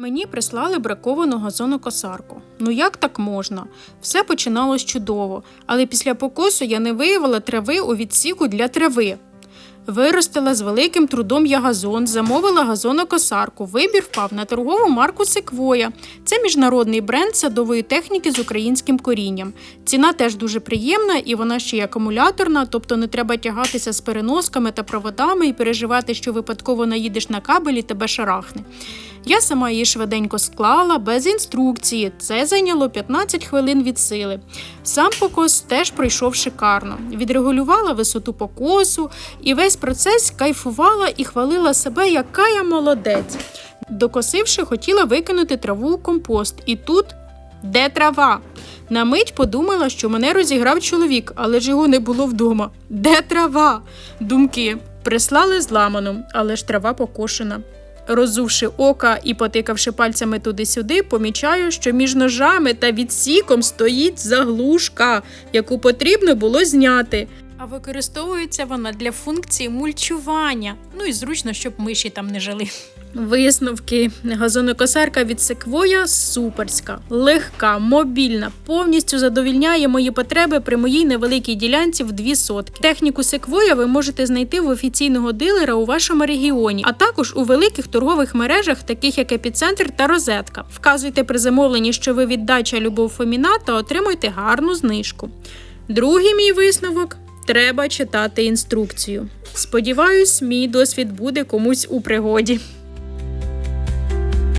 Мені прислали браковану газонокосарку. Ну як так можна? Все починалось чудово, але після покосу я не виявила трави у відсіку для трави. Виростила з великим трудом я газон, замовила газонокосарку. Вибір впав на торгову марку Секвоя. Це міжнародний бренд садової техніки з українським корінням. Ціна теж дуже приємна і вона ще й акумуляторна, тобто не треба тягатися з переносками та проводами і переживати, що випадково наїдеш на кабель і тебе шарахне. Я сама її швиденько склала без інструкції. Це зайняло 15 хвилин від сили. Сам покос теж пройшов шикарно. Відрегулювала висоту покосу і весь процес кайфувала і хвалила себе, яка я молодець. Докосивши, хотіла викинути траву у компост. І тут де трава? На мить подумала, що мене розіграв чоловік, але ж його не було вдома. Де трава? Думки прислали зламану, але ж трава покошена. Розувши ока і потикавши пальцями туди-сюди, помічаю, що між ножами та відсіком стоїть заглушка, яку потрібно було зняти. А використовується вона для функції мульчування. Ну і зручно, щоб миші там не жили. Висновки. Газонокосарка від секвоя суперська, легка, мобільна, повністю задовільняє мої потреби при моїй невеликій ділянці в дві сотки. Техніку секвоя ви можете знайти в офіційного дилера у вашому регіоні, а також у великих торгових мережах, таких як епіцентр та розетка. Вказуйте при замовленні, що ви віддача Любов Фоміна та отримуйте гарну знижку. Другий мій висновок. Треба читати інструкцію. Сподіваюсь, мій досвід буде комусь у пригоді.